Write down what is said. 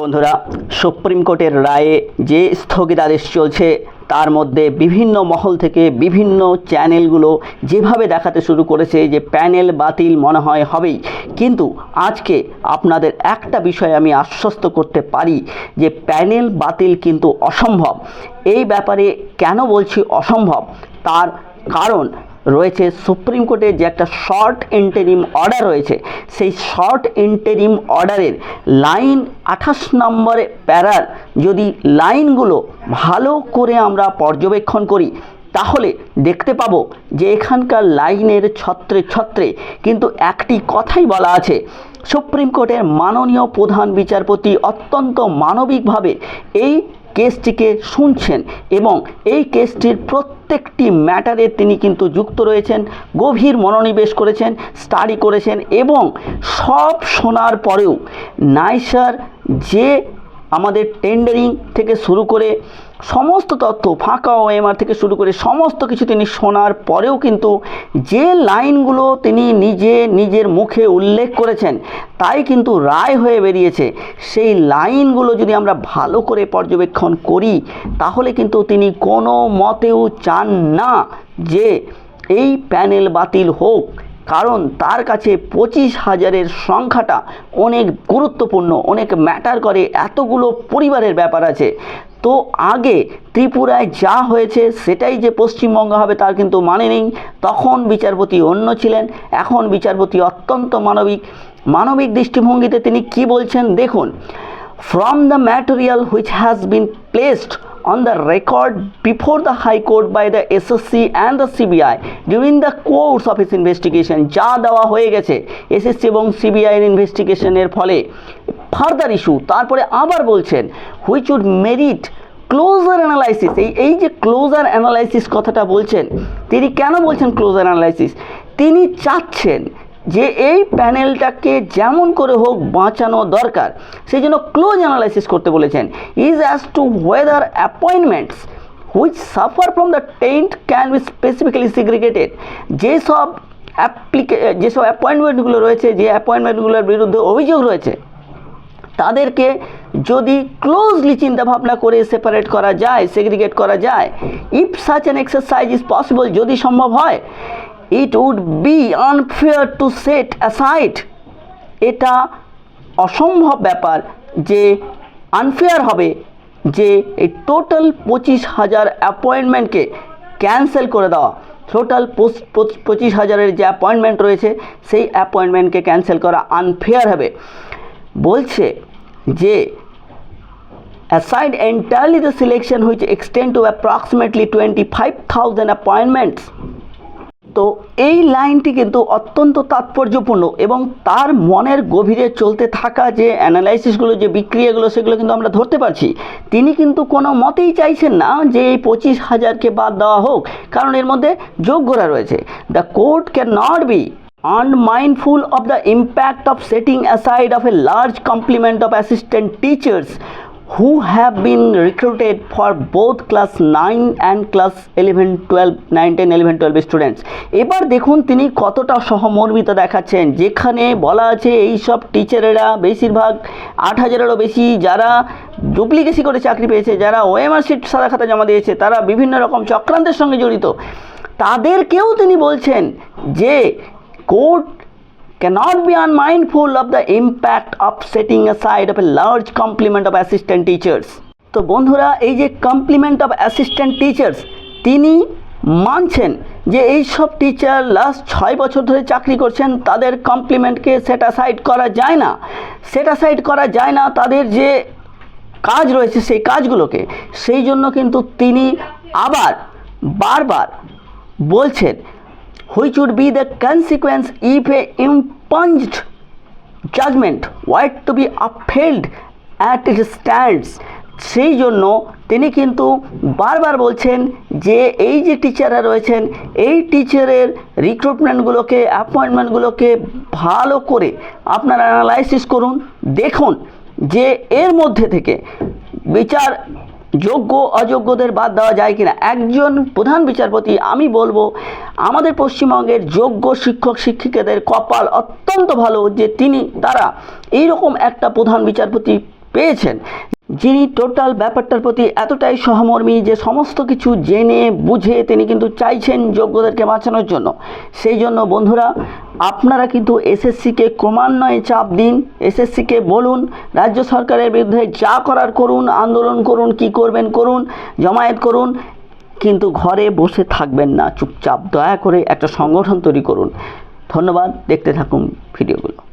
বন্ধুরা, সুপ্রিম কোর্টের রায়ে যে স্থগিতাদেশ চলছে, তার মধ্যে বিভিন্ন মহল থেকে বিভিন্ন চ্যানেলগুলো যেভাবে দেখাতে শুরু করেছে যে প্যানেল বাতিল মনে হয় হবেই। কিন্তু আজকে আপনাদের একটা বিষয় আমি আশ্বস্ত করতে পারি যে প্যানেল বাতিল কিন্তু অসম্ভব। এই ব্যাপারে কেন বলছি অসম্ভব? তার কারণ রয়েছে সুপ্রিম কোর্টের যে একটা শর্ট ইন্টারিম অর্ডার রয়েছে, সেই শর্ট ইন্টারিম অর্ডারের লাইন আঠাশ নম্বরে প্যারার যদি লাইনগুলো ভালো করে আমরা পর্যবেক্ষণ করি, তাহলে দেখতে পাবো যে এখানকার লাইনের ছত্রে ছত্রে কিন্তু একটি কথাই বলা আছে সুপ্রিম কোর্টের মাননীয় প্রধান বিচারপতি অত্যন্ত মানবিকভাবে এই কেসটিকে শুনছেন এবং এই কেসটির প্রত্যেকটি ম্যাটারে তিনি কিন্তু যুক্ত রয়েছেন, গভীর মনোনিবেশ করেছেন স্টাডি করেছেন এবং সব শোনার পরেও নাইসার যে আমাদের টেন্ডারিং থেকে শুরু করে সমস্ত তথ্য ফাঁকা ওএমআর থেকে শুরু করে সমস্ত কিছু তিনি শোনার পরেও কিন্তু যে লাইনগুলো তিনি নিজে নিজের মুখে উল্লেখ করেছেন, তাই কিন্তু রায় হয়ে বেরিয়েছে। সেই লাইনগুলো যদি আমরা ভালো করে পর্যবেক্ষণ করি, তাহলে কিন্তু তিনি কোনো মতেও চান না যে এই প্যানেল বাতিল হোক। কারণ তার কাছে পঁচিশ হাজারের সংখ্যাটা অনেক গুরুত্বপূর্ণ, অনেক ম্যাটার করে, এতগুলো পরিবারের ব্যাপার আছে। তো আগে ত্রিপুরায় যা হয়েছে সেটাই যে পশ্চিমবঙ্গ হবে তার কিন্তু মানে নেই। তখন বিচারপতি অন্য ছিলেন, এখন বিচারপতি অত্যন্ত মানবিক। মানবিক দৃষ্টিভঙ্গিতে তিনি কি বলছেন? দেখুন from the material which has been placed on the record before the High Court by the SSC and the CBI during the course of its investigation, যা দেওয়া হয়ে গেছে এসএসসি এবং সিবিআই এর ইনভেস্টিগেশনের ফলে ফার্দার ইস্যু তারপরে আবার বলছেন which would merit closer analysis এই এই যে ক্লোজার অ্যানালাইসিস কথাটা বলছেন, তিনি কেন বলছেন ক্লোজার অ্যানালাইসিস তিনি চাচ্ছেন যে এই প্যানেলটাকে যেমন করে হোক বাঁচানো দরকার, সেই জন্য ক্লোজ অ্যানালাইসিস করতে বলেছেন। Is as to whether appointments which suffer from the taint can be specifically segregated যেসব অ্যাপ্লিকে যেসব অ্যাপয়েন্টমেন্টগুলো রয়েছে, যে অ্যাপয়েন্টমেন্টগুলোর বিরুদ্ধে অভিযোগ রয়েছে, তাদেরকে যদি ক্লোজলি চিন্তাভাবনা করে সেপারেট করা যায় সেগ্রিগেট করা যায় if such an exercise is possible যদি সম্ভব হয় it would be unfair to set aside এটা অসম্ভব ব্যাপার যে আনফেয়ার হবে যে এই টোটাল পঁচিশ হাজার অ্যাপয়েন্টমেন্টকে ক্যান্সেল করে দেওয়া। টোটাল পঁচিশ হাজারের যে অ্যাপয়েন্টমেন্ট রয়েছে সেই অ্যাপয়েন্টমেন্টকে ক্যান্সেল করা আনফেয়ার হবে। বলছে যে aside entirely the selection which extend to approximately 25,000 appointments তো এই লাইনটি কিন্তু অত্যন্ত তাৎপর্যপূর্ণ এবং তার মনের গভীরে চলতে থাকা যে অ্যানালাইসিসগুলো যে বিক্রিয়াগুলো, সেগুলো কিন্তু আমরা ধরতে পারছি। তিনি কিন্তু কোনো মতেই চাইছেন না যে এই পঁচিশ হাজারকে বাদ দেওয়া হোক, কারণ এর মধ্যে যোগ্যরা রয়েছে। The court cannot be unmindful of the impact of setting aside of a large complement of assistant teachers who have been recruited for both class 9 and class 11 12 9 10 11 12 students এবার দেখুন তিনি কতটা সহমর্মিতা দেখাচ্ছেন। যেখানে বলা আছে এই সব টিচারেরা বেশিরভাগ আট হাজারেরও বেশি যারা ডুপ্লিকেসি করে চাকরি পেয়েছে, যারা ওএমআর সিট সাদা খাতা জমা দিয়েছে, তারা বিভিন্ন রকম চক্রান্তের সঙ্গে জড়িত। তাদেরকেও তিনি বলছেন যে court cannot be unmindful of the impact of setting aside of a large complement of assistant teachers. তো বন্ধুরা, এই যে কমপ্লিমেন্ট অফ অ্যাসিস্ট্যান্ট টিচার্স তিনি মানছেন যে এই সব টিচার লাস্ট ছয় বছর ধরে চাকরি করছেন, তাদের কমপ্লিমেন্টকে সেট অ্যাসাইড করা যায় না। সেট অ্যাসাইড করা যায় না, তাদের যে কাজ রয়েছে সেই কাজগুলোকে, সেই জন্য কিন্তু তিনি আবার, বারবার বলছেন which would be the consequence if a impunged judgment were to be upheld at its stands. সেই জন্য তিনি কিন্তু বারবার বলছেন যে এই যে টিচাররা রয়েছেন, এই টিচারের রিক্রুটমেন্টগুলোকে অ্যাপয়েন্টমেন্টগুলোকে ভালো করে আপনারা অ্যানালাইসিস করুন, দেখুন যে এর মধ্যে থেকে বিচার যোগ্য, অযোগ্যদের বাদ দেওয়া যায় কিনা? একজন প্রধান বিচারপতি, আমি বলব, আমাদের পশ্চিমবঙ্গের যোগ্য শিক্ষক, শিক্ষিকাদের কপাল অত্যন্ত ভালো যে তিনি, তারা এইরকম একটা প্রধান বিচারপতি পেয়েছেন, যিনি টোটাল ব্যাপারটার প্রতি এতটাই সহমর্মী যে সমস্ত কিছু জেনে, বুঝে তিনি কিন্তু চাইছেন যোগ্যদেরকে বাঁচানোর জন্য। সেই জন্য বন্ধুরা আপনারা কিন্তু এসএসসিকে ক্রমান্বয়ে চাপ দিন, এসএসসিকে বলুন, রাজ্য সরকারের বিরুদ্ধে যা করার করুন, আন্দোলন করুন, কি করবেন করুন, জমায়েত করুন, কিন্তু ঘরে বসে থাকবেন না, চুপচাপ দয়া করে একটা সংগঠন তৈরি করুন। ধন্যবাদ, দেখতে থাকুন ভিডিওগুলো।